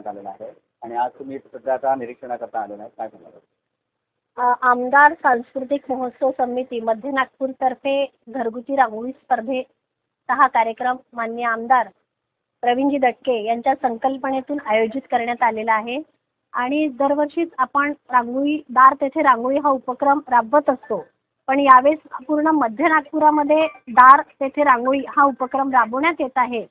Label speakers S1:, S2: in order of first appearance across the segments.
S1: सध्या आता निरीक्षणाकरता आलेला आहे. काय सांगणार
S2: आमदार सांस्कृतिक महोत्सव समिती मध्य नागपूरतर्फे घरगुती रांगोळी स्पर्धेचा हा कार्यक्रम मान्य आमदार प्रवीणजी दटके यांच्या संकल्पनेतून आयोजित करण्यात आलेला आहे. आणि दरवर्षीच आपण रांगोळी दार तेथे रांगोळी हा उपक्रम राबवत असतो. पण यावेळेस पूर्ण मध्य नागपुरामध्ये दार तेथे रांगोळी हा उपक्रम राबवण्यात येत आहे.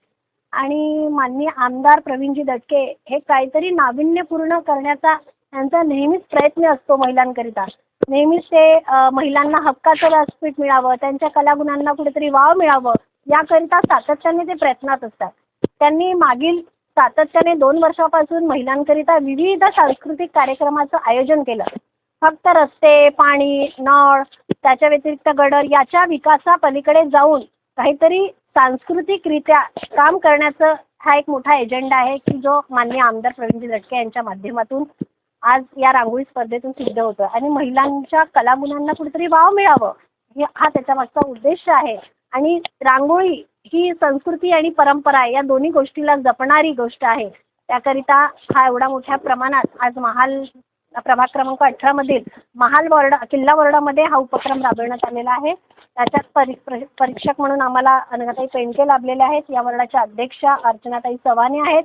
S2: आणि माननीय आमदार प्रवीणजी दटके हे काहीतरी नाविन्यपूर्ण करण्याचा त्यांचा नेहमीच प्रयत्न असतो महिलांकरिता. नेहमीच ते महिलांना हक्काचं व्यासपीठ मिळावं त्यांच्या कलागुणांना कुठेतरी वाव मिळावं याकरिता सातत्याने ते प्रयत्नात असतात. त्यांनी मागील सातत्याने दोन वर्षापासून महिलांकरिता विविध सांस्कृतिक कार्यक्रमाचं आयोजन केलं. फक्त रस्ते पाणी नळ त्याच्या व्यतिरिक्त गडर याच्या विकासापलीकडे जाऊन काहीतरी सांस्कृतिकरित्या काम करण्याचं हा एक मोठा एजेंडा आहे की जो माननीय आमदार प्रवीणजी दटके यांच्या माध्यमातून आज या रांगोळी स्पर्धेतून सिद्ध होतं आणि महिलांच्या कलागुणांना कुठेतरी वाव मिळावं हे हा त्याच्यामागचा उद्देश आहे. आणि रांगोळी ही संस्कृती आणि परंपरा या दोन्ही गोष्टीला जपणारी गोष्ट आहे. त्याकरिता हा एवढा मोठ्या प्रमाणात आज महाल प्रभाग क्रमांक अठरामधील महाल वॉर्डा किल्ला वॉर्डामध्ये हा उपक्रम राबविण्यात आलेला आहे. त्याच्यात परी प्र- परीक्षक म्हणून आम्हाला अनघाताई पेंडके लाभलेले आहेत. या वॉर्डाच्या अध्यक्षा अर्चनाताई चव्हाणे आहेत.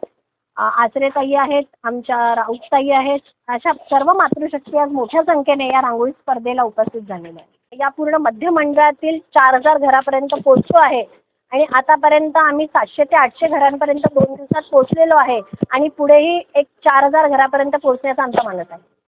S2: आचरेताई आहेत आमच्या राऊतताई आहेत. अशा सर्व मातृशक्ती आज मोठ्या संख्येने या रांगोळी स्पर्धेला उपस्थित झालेल्या आहेत. या पूर्ण मध्य मंडळातील चार हजार घरापर्यंत पोचतो आहे. आणि आतापर्यंत आम्ही सातशे ते आठशे घरांपर्यंत दोन दिवसात पोहोचलेलो आहे. आणि पुढेही एक चार हजार घरापर्यंत पोहोचण्याचा आमचा मानस आहे.